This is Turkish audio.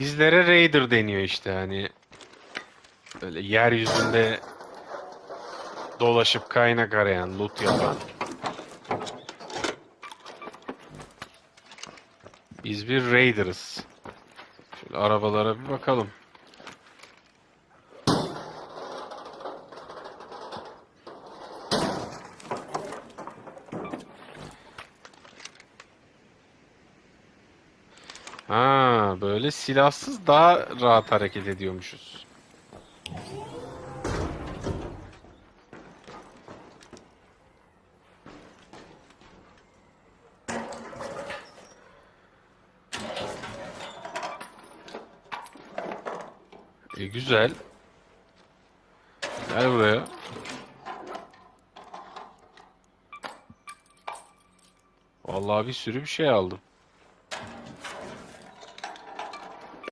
Bizlere Raider deniyor işte hani. Böyle yeryüzünde dolaşıp kaynak arayan, loot yapan. Biz bir Raider'ız. Şöyle arabalara bir bakalım. Ha, böyle silahsız daha rahat hareket ediyormuşuz. E güzel. Gel buraya. Vallahi bir sürü bir şey aldım.